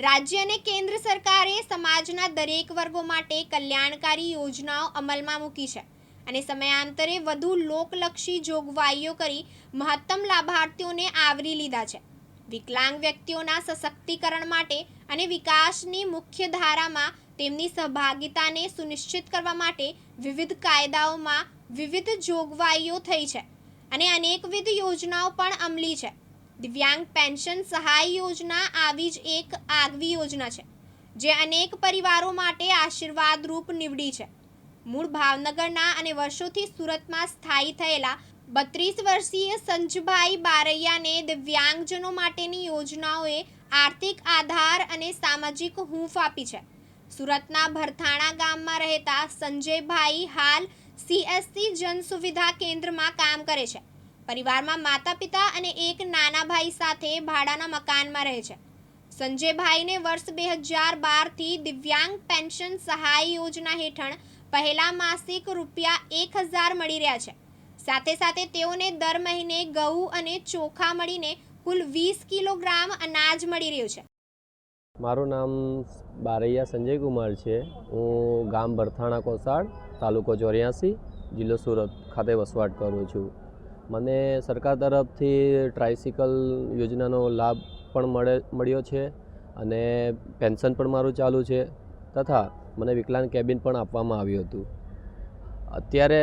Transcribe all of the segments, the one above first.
રાજ્ય અને કેન્દ્ર સરકારે સમાજના દરેક વર્ગો માટે કલ્યાણકારી યોજનાઓ અમલમાં મૂકી છે અને સમયાંતરે વધુ લોકલક્ષી જોગવાઈઓ કરી મહત્તમ લાભાર્થીઓને આવરી લીધા છે. વિકલાંગ વ્યક્તિઓના સશક્તિકરણ માટે અને વિકાસની મુખ્ય ધારામાં તેમની સહભાગિતાને સુનિશ્ચિત કરવા માટે વિવિધ કાયદાઓમાં વિવિધ જોગવાઈઓ થઈ છે અને અનેકવિધ યોજનાઓ પણ અમલી છે. દિવ્યાંગ પેન્શન સહાય યોજના આવી જ એક આગવી યોજના છે, જે અનેક પરિવારો માટે આશીર્વાદરૂપ નીવડી છે. મૂળ ભાવનગરના અને વર્ષોથી સુરતમાં સ્થાયી થયેલા બત્રીસ વર્ષીય સંજભાઈ બારૈયાને દિવ્યાંગજનો માટેની યોજનાઓએ આર્થિક આધાર અને સામાજિક હૂંફ આપી છે. સુરતના ભરથાણા ગામમાં રહેતા સંજયભાઈ હાલ સીએસસી જન સુવિધા કેન્દ્રમાં કામ કરે છે. પરિવારમાં માતા પિતા અને એક નાના ભાઈ સાથે ભાડાના મકાનમાં રહે છે. સંજયભાઈને વર્ષ બે હજાર બારથી દિવ્યાંગ પેન્શન સહાય યોજના હેઠળ પહેલા માસિક રૂપિયા એક હજાર મળી રહ્યા છે. સાથે સાથે તેઓને દર મહિને ઘઉં અને ચોખા મળીને કુલ વીસ કિલોગ્રામ અનાજ મળી રહ્યું છે. મારું નામ બારૈયા સંજય કુમાર છે. હું ગામ બરથાણા કોસાડ, તાલુકો ચોર્યાસી, જિલ્લો સુરત ખાતે વસવાટ કરું છું. મને સરકાર તરફથી ટ્રાયસિકલ યોજનાનો લાભ પણ મળે, મળ્યો છે અને પેન્શન પણ મારું ચાલુ છે તથા મને વિકલાંગ કેબિન પણ આપવામાં આવ્યું હતું. અત્યારે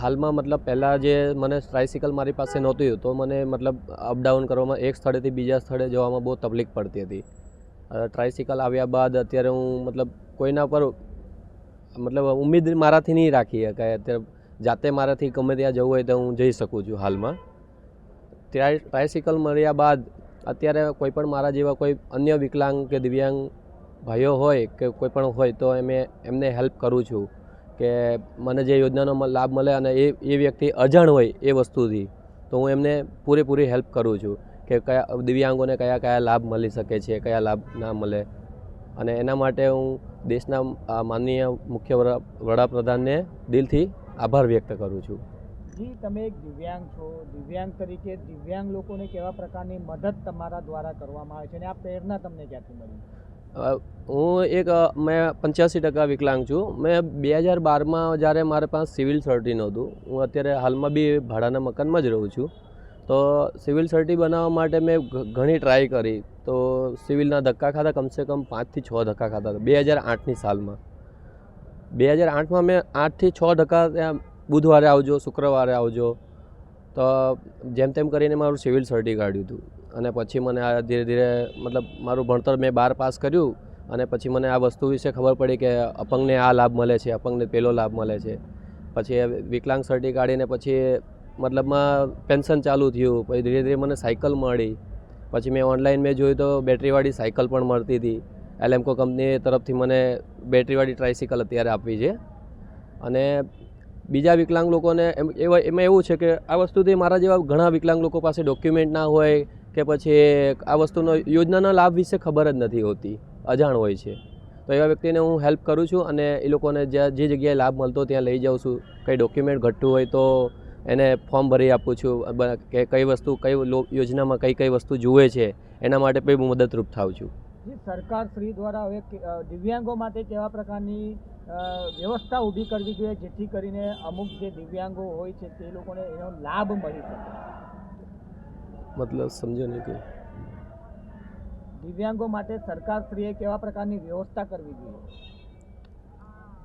હાલમાં મતલબ પહેલાં જે મને ટ્રાયસિકલ મારી પાસે નહોતું તો મને મતલબ અપડાઉન કરવામાં, એક સ્થળેથી બીજા સ્થળે જવામાં બહુ તકલીફ પડતી હતી. ટ્રાયસિકલ આવ્યા બાદ અત્યારે હું મતલબ કોઈના પર, મતલબ ઉમેદ મારાથી નહીં રાખી શકાય. અત્યારે જાતે મારાથી ગમે ત્યાં જવું હોય તો હું જઈ શકું છું હાલમાં. ટ્રાય ટ્રાયસિકલ મળ્યા બાદ અત્યારે કોઈ પણ મારા જેવા કોઈ અન્ય વિકલાંગ કે દિવ્યાંગ ભાઈઓ હોય કે કોઈ પણ હોય તો એમે, એમને હેલ્પ કરું છું કે મને જે યોજનાનો લાભ મળે અને એ એ વ્યક્તિ અજાણ હોય એ વસ્તુથી, તો હું એમને પૂરેપૂરી હેલ્પ કરું છું કે કયા દિવ્યાંગોને કયા કયા લાભ મળી શકે છે, કયા લાભ ના મળે. અને એના માટે હું દેશના માનનીય મુખ્ય વડા, વડાપ્રધાનને દિલથી આભાર વ્યક્ત કરું છું. જી તમે એક દિવ્યાંગ છો. દિવ્યાંગ તરીકે દિવ્યાંગ લોકોને કેવા પ્રકારની મદદ તમારા દ્વારા કરવામાં આવે છે અને આ પ્રેરણા તમને ક્યાંથી મળી? હું એક મેં પંચ્યાસી ટકા વિકલાંગ છું. મેં બે હજાર બારમાં જ્યારે મારે પાસે સિવિલ સર્ટી નહોતું. હું અત્યારે હાલમાં બી ભાડાના મકાનમાં જ રહું છું. તો સિવિલ સર્ટી બનાવવા માટે મેં ઘણી ટ્રાય કરી. તો સિવિલના ધક્કા ખાતા કમસે કમ પાંચથી છ ધક્કા ખાતા હતા બે હજાર આઠની સાલમાં. બે હજાર આઠમાં મેં આઠથી છ ટકા ત્યાં બુધવારે આવજો, શુક્રવારે આવજો. તો જેમ તેમ કરીને મારું સિવિલ સર્ટી કાઢ્યું હતું. અને પછી મને આ ધીરે ધીરે મતલબ મારું ભણતર મેં બાર પાસ કર્યું. અને પછી મને આ વસ્તુ વિશે ખબર પડી કે અપંગને આ લાભ મળે છે, અપંગને પેલો લાભ મળે છે. પછી વિકલાંગ સર્ટી કાઢીને પછી મતલબમાં પેન્શન ચાલુ થયું. પછી ધીરે ધીરે મને સાયકલ મળી. પછી મેં ઓનલાઈન મેં જોયું તો બેટરીવાળી સાયકલ પણ મળતી હતી. એલેમ્કો કંપની તરફથી મને બેટરીવાળી ટ્રાયસિકલ અત્યારે આપવી છે. અને બીજા વિકલાંગ લોકોને એમ, એવા, એમાં એવું છે કે આ વસ્તુથી મારા જેવા ઘણા વિકલાંગ લોકો પાસે ડોક્યુમેન્ટ ના હોય કે પછી આ વસ્તુનો યોજનાના લાભ વિશે ખબર જ નથી હોતી, અજાણ હોય છે. તો એવા વ્યક્તિને હું હેલ્પ કરું છું અને એ લોકોને જ્યાં, જે જગ્યાએ લાભ મળતો ત્યાં લઈ જાઉં છું. કંઈ ડોક્યુમેન્ટ ઘટતું હોય તો એને ફોર્મ ભરી આપું છું. કે કઈ વસ્તુ, કઈ યોજનામાં કઈ કઈ વસ્તુ જુએ છે, એના માટે પણ હું મદદરૂપ થાઉં છું. સરકાર શ્રી દ્વારા હવે દિવ્યાંગો માટે કેવા પ્રકારની વ્યવસ્થા ઊભી કરવી જોઈએ જેથી કરીને અમુક જે દિવ્યાંગો હોય છે તે લોકોને એનો લાભ મળી શકે? મતલબ સમજો નહીં કે દિવ્યાંગો માટે સરકાર શ્રીએ કેવા પ્રકારની વ્યવસ્થા કરવી જોઈએ?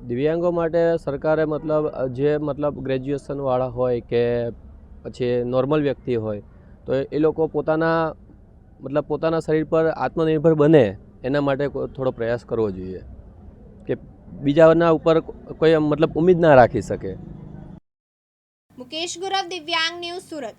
દિવ્યાંગો માટે સરકારે મતલબ જે મતલબ ગ્રેજ્યુએશનવાળા હોય કે પછી નોર્મલ વ્યક્તિ હોય તો એ લોકો પોતાના મતલબ પોતાના શરીર પર આત્મનિર્ભર બને, એના માટે થોડો પ્રયાસ કરવો જોઈએ. કે બીજાના ઉપર કોઈ મતલબ ઉમેદ ના રાખી શકે. મુકેશ ગુરવ, દિવ્યાંગ ન્યૂઝ સુરત.